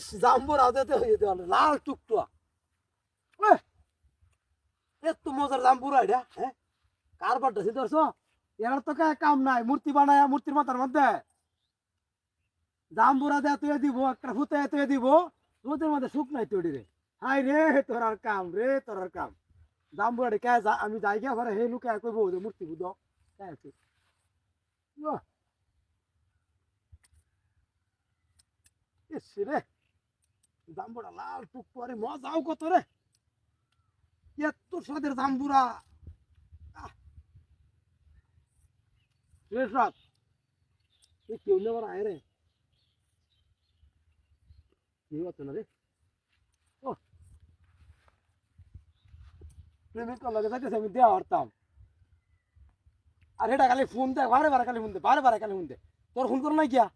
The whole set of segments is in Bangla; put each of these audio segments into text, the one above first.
জাম্বুর আদাতে হয়ে দেওয়াল লাল টুকটুয়া। এত মজার জাম্বুরা এটা হ্যাঁ কার বাড়টা সে ধরছো? এর তো কাম নাই, মূর্তি বানায়, মূর্তির মাথার মধ্যে। জাম্বুরা দেয়া তুই দিব, একটা ফুতে তুই দিব, রোদের মধ্যে সুখ নাই তুই রে হাই রে, তোর আর কাম রে, তোর আর কাম। জাম্বুরা রে কে যা- আমি যাই গিয়া পরে হে লুকায় কইব যে মূর্তি বুধ কে আছে? রে। জাম্বুরা, লাল টুকটুয়া রে মজাও কত রে। এত স্বাদের জাম্বুরা। আহ। রে সাত এই কেউ নেবার আয় রে। কেউ আছে না রে? ও। প্রেমিক লগে যাইতেছে, আমি দেওয়া হরতাম। আর এটা খালি ফোন দে, বারে বারে খালি ফোন দে, বারে বারে খালি ফোন দে। তোর ফোন করো নাই গিয়া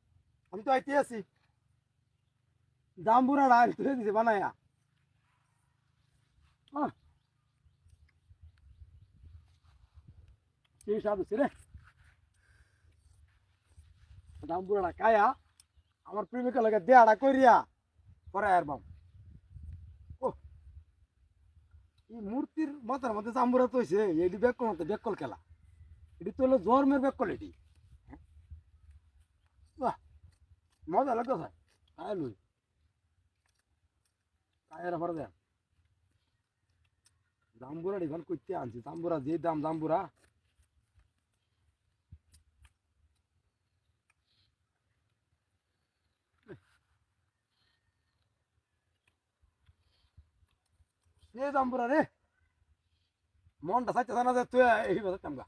আমি তো আইতে আছি। জাম্বুরা তুলে দিছে, বানায়া। রে? কায়া আমার প্রেমিকা লাগে দেয়াটা করিয়া পরে আর বাম। মূর্তির মাথার মধ্যে জাম্বুরা তো হয়েছে এটি বেকল মতো বেকল খেলা। এটি তো হলো জন্মের বেকল এটি হ্যাঁ? মজা লাগতো স্যার কায়ের পরে দেন। জাম্বুরা এখন করতে আনছি। জাম্বুরা, যে দাম জাম্বুরা। সে জাম্বুরা রে। মনটা চাইতে জানা যে তুই এই বাজারতাম গা।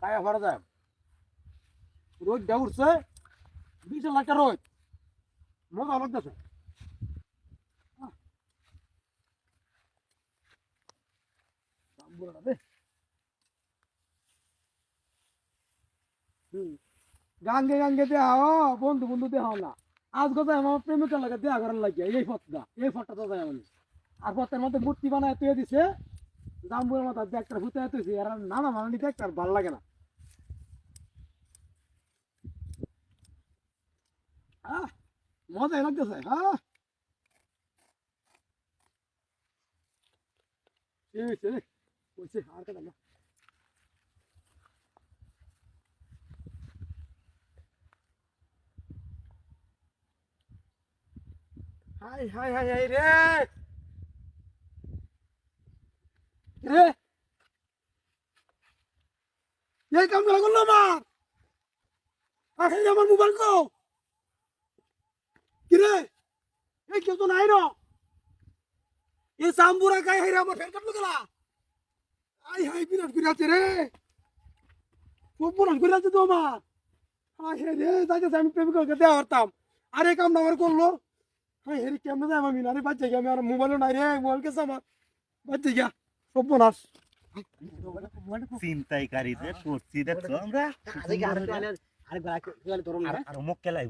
কায়া ভরা যায় রোজ দেয়া উঠছে। বিশ লাখ রোজ মজা লাগতেছে। গাঙ্গে গাঙ্গে বন্ধু বন্ধু না। আজ কথা আমার প্রেমিকার লাগে লাগিয়া, এই ফটটা এই ফটটা তো যায় আমি আর পথের মধ্যে মূর্তি বানায় তুই দিছে ফুটে তুইছে আর নানা মানানি দেখতে আর ভালো লাগে না। মজাই লাগতেছে হ্যাঁ এই হইছে রে হইছে আর কাটা না হাই হাই হাই হাই রে রে এই কাম করা করল আমার আর এই আমার মোবাইল তো কি রে এই কেউ তো নাই না এই সাম্বুরা গায়ে হাই রে আমার ফের কাটলো গেলা আই হাই বিরাট করে আছে রে। বিরাট করে আছে তো আমার। হাই হাই রে যাইতেছে আমি প্রেমিককে দেওয়া হতাম আর কামটা আমার করল। হাই হেরি কেমনে যাই আমি? না রে বাচ্চা গিয়া আমি আর মোবাইলও নাই রে মোবাইল কেসে আমার। বাচ্চা গিয়া সর্বনাশ। চিন্তাইকারীদের করছি দেখছ আমরা? আর আর মুখ কেলাই